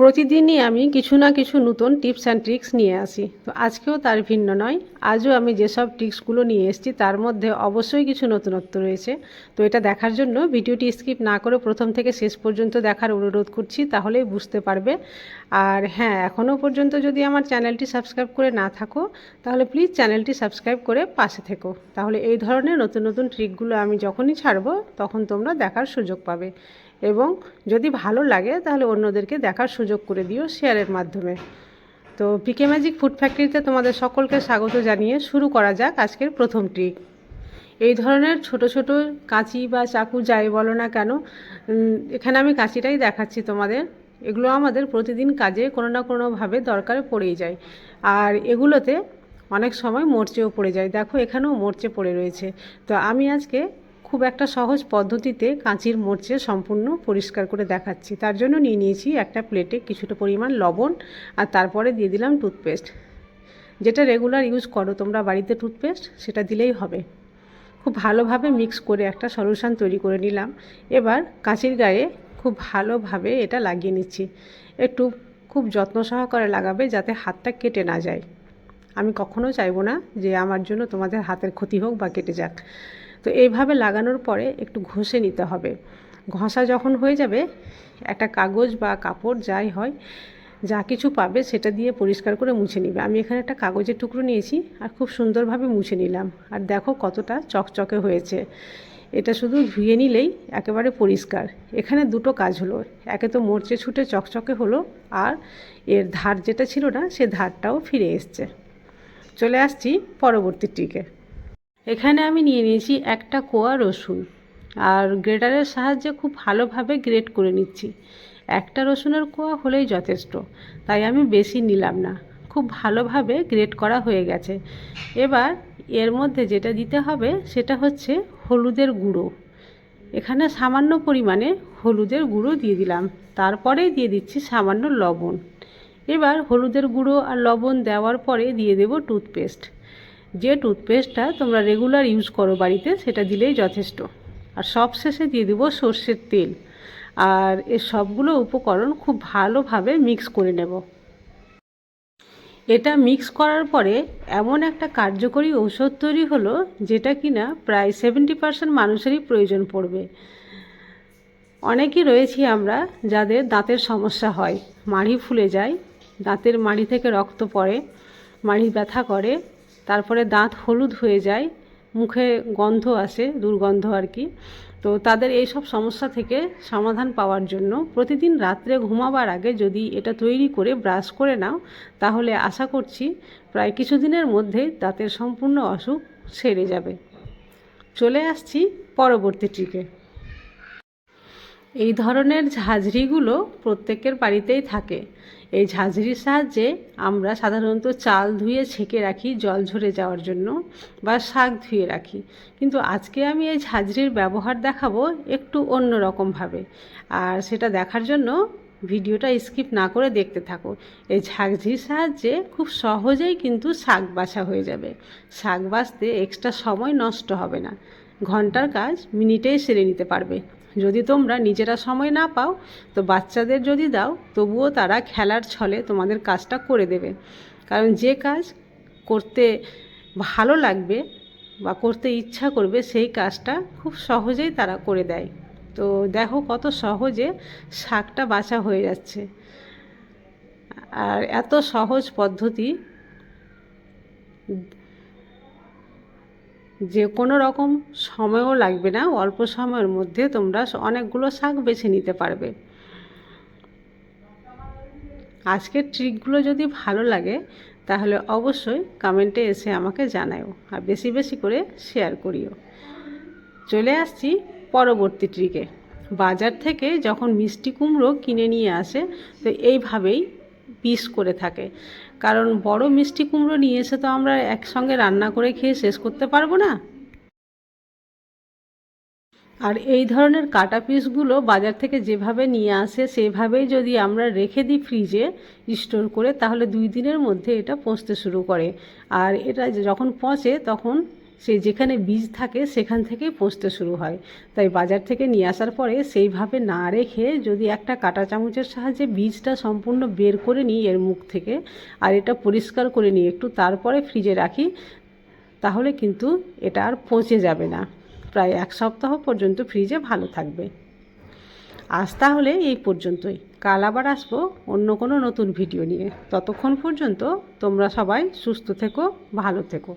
প্রতিদিনই আমি কিছু না কিছু নতুন টিপস অ্যান্ড ট্রিক্স নিয়ে আসি। তো আজকেও তার ভিন্ন নয়, আজও আমি যেসব ট্রিক্সগুলো নিয়ে এসেছি তার মধ্যে অবশ্যই কিছু নতুনত্ব রয়েছে। তো এটা দেখার জন্য ভিডিওটি স্কিপ না করে প্রথম থেকে শেষ পর্যন্ত দেখার অনুরোধ করছি, তাহলেই বুঝতে পারবে। আর হ্যাঁ এখনও পর্যন্ত যদি আমার চ্যানেলটি সাবস্ক্রাইব করে না থাকো, তাহলে প্লিজ চ্যানেলটি সাবস্ক্রাইব করে পাশে থেকো। তাহলে এই ধরনের নতুন নতুন ট্রিকগুলো আমি যখনই ছাড়বো, তখন তোমরা দেখার সুযোগ পাবে। এবং যদি ভালো লাগে, তাহলে অন্যদেরকে দেখার সুযোগ করে দিও শেয়ারের মাধ্যমে। তো পিকে ম্যাজিক ফুড ফ্যাক্টরিতে তোমাদের সকলকে স্বাগত জানিয়ে শুরু করা যাক আজকের প্রথম ট্রিক এই ধরনের ছোট ছোট কাঁচি বা চাকু যাই বলো না কেন এখানে আমি কাঁচিটাই দেখাচ্ছি তোমাদের। এগুলো আমাদের প্রতিদিন কাজে কোনো না কোনোভাবে দরকারে পড়েই যায়। আর এগুলোতে অনেক সময় মরচেও পড়ে যায়। দেখো, এখানেও মরচে পড়ে রয়েছে। তো আমি আজকে খুব একটা সহজ পদ্ধতিতে কাঁচির মরচে সম্পূর্ণ পরিষ্কার করে দেখাচ্ছি। তার জন্য নিয়ে নিয়েছি একটা প্লেটে কিছুটা পরিমাণ লবণ আর তারপরে দিয়ে দিলাম টুথপেস্ট যেটা রেগুলার ইউজ করো তোমরা বাড়িতে টুথপেস্ট সেটা দিলেই হবে। খুব ভালোভাবে মিক্স করে একটা সলিউশন তৈরি করে নিলাম। এবার কাঁচির গায়ে খুব ভালোভাবে এটা লাগিয়ে নিচ্ছি। একটু খুব যত্ন সহকারে লাগাবে যাতে হাতটা কেটে না যায়। আমি কখনো চাইব না যে আমার জন্য তোমাদের হাতের ক্ষতি হোক বা কেটে যাক। তো এইভাবে লাগানোর পরে একটু ঘষে নিতে হবে। ঘষা যখন হয়ে যাবে, একটা কাগজ বা কাপড় যাই হয়, যা কিছু পাবে সেটা দিয়ে পরিষ্কার করে মুছে নিবে। আমি এখানে একটা কাগজের টুকরো নিয়েছি আর খুব সুন্দরভাবে মুছে নিলাম। আর দেখো কতটা চকচকে হয়েছে। এটা শুধু ধুয়ে নিলেই একেবারে পরিষ্কার। এখানে দুটো কাজ হলো। একে তো মরচে ছুটে চকচকে হলো আর এর ধার যেটা ছিল না, সে ধারটাও ফিরে এসছে। চলে আসছি পরবর্তী টিকে এখানে আমি নিয়ে নিয়েছি একটা কোয়া রসুন। আর গ্রেটারের সাহায্যে খুব ভালোভাবে গ্রেট করে নিচ্ছি। একটা রসুনের কোয়া হলেই যথেষ্ট, তাই আমি বেশি নিলাম না। খুব ভালোভাবে গ্রেট করা হয়ে গেছে। এবার এর মধ্যে যেটা দিতে হবে সেটা হচ্ছে হলুদের গুঁড়ো। এখানে সামান্য পরিমাণে হলুদের গুঁড়ো দিয়ে দিলাম। তারপরেই দিয়ে দিচ্ছি সামান্য লবণ। এবার হলুদের গুঁড়ো আর লবণ দেওয়ার পরে দিয়ে দেব টুথপেস্ট। যে টুথপেস্টটা তোমরা রেগুলার ইউজ করো বাড়িতে, সেটা দিলেই যথেষ্ট। আর সব শেষে দিয়ে দেবো সর্ষের তেল। আর এর সবগুলো উপকরণ খুব ভালোভাবে মিক্স করে নেব। এটা মিক্স করার পরে এমন একটা কার্যকরী ঔষধ তৈরি হলো, যেটা কিনা প্রায় সেভেন্টি পার্সেন্ট মানুষেরই প্রয়োজন পড়বে। অনেকেই রয়েছি আমরা যাদের দাঁতের সমস্যা হয়, মাড়ি ফুলে যায়, দাঁতের মাড়ি থেকে রক্ত পড়ে, মাড়ি ব্যথা করে তারপরে দাঁত হলুদ হয়ে যায়, মুখে গন্ধ আসে, দুর্গন্ধ আর কি। তো তাদের এই সব সমস্যা থেকে সমাধান পাওয়ার জন্য প্রতিদিন রাত্রে ঘুমাবার আগে যদি এটা তৈরি করে, ব্রাশ করে নাও, তাহলে আশা করছি প্রায় কিছুদিনের মধ্যেই দাঁতের সম্পূর্ণ অসুখ সেরে যাবে। চলে আসছি পরবর্তী ট্রিকে। এই ধরনের ঝাঁঝরিগুলো প্রত্যেকের বাড়িতেই থাকে। এই ঝাঁঝরির সাহায্যে আমরা সাধারণত চাল ধুয়ে ছেঁকে রাখি জল ঝরে যাওয়ার জন্য বা শাক ধুয়ে রাখি। কিন্তু আজকে আমি এই ঝাঁঝরির ব্যবহার দেখাবো একটু অন্য রকমভাবে। আর সেটা দেখার জন্য ভিডিওটা স্কিপ না করে দেখতে থাকো। এই ঝাঁঝরির সাহায্যে খুব সহজেই কিন্তু শাক বাছা হয়ে যাবে। শাক বাছতে এক্সট্রা সময় নষ্ট হবে না। ঘণ্টার কাজ মিনিটেই সেরে নিতে পারবে। যদি তোমরা নিজেরা সময় না পাও, তো বাচ্চাদের যদি দাও, তবুও তারা খেলার ছলে তোমাদের কাজটা করে দেবে। কারণ যে কাজ করতে ভালো লাগবে বা করতে ইচ্ছা করবে, সেই কাজটা খুব সহজেই তারা করে দেয়। তো দেখো কত সহজে শাকটা বাছা হয়ে যাচ্ছে। আর এত সহজ পদ্ধতি যে কোনো রকম সময়ও লাগবে না, অল্প সময়ের মধ্যে তোমরা অনেকগুলো শাক বেছে নিতে পারবে। আজকের ট্রিকগুলো যদি ভালো লাগে, তাহলে অবশ্যই কমেন্টে এসে আমাকে জানাও আর বেশি বেশি করে শেয়ার করিও। চলে আসছি পরবর্তী ট্রিকে। বাজার থেকে যখন মিষ্টি কুমড়ো কিনে নিয়ে আসে, তো এইভাবেই পিস করে থাকে। কারণ বড় মিষ্টি কুমড়ো নিয়ে এসে তো আমরা একসঙ্গে রান্না করে খেয়ে শেষ করতে পারব না। আর এই ধরনের কাটা পিসগুলো বাজার থেকে যেভাবে নিয়ে আসে, সেভাবেই যদি আমরা রেখে দিই ফ্রিজে স্টোর করে, তাহলে দুই দিনের মধ্যে এটা পচতে শুরু করে। আর এটা যখন পচে, তখন সেই যেখানে বীজ থাকে সেখান থেকেই পচতে শুরু হয়। তাই বাজার থেকে নিয়ে আসার পরে সেইভাবে না রেখে যদি একটা কাঁটা চামচের সাহায্যে বীজটা সম্পূর্ণ বের করে নিই এর মুখ থেকে আর এটা পরিষ্কার করে নিই, একটু তারপরে ফ্রিজে রাখি, তাহলে কিন্তু এটা আর পচে যাবে না। প্রায় এক সপ্তাহ পর্যন্ত ফ্রিজে ভালো থাকবে। আজ তাহলে এই পর্যন্তই। কাল আবার আসব অন্য কোনো নতুন ভিডিও নিয়ে। ততক্ষণ পর্যন্ত তোমরা সবাই সুস্থ থেকো, ভালো থেকো।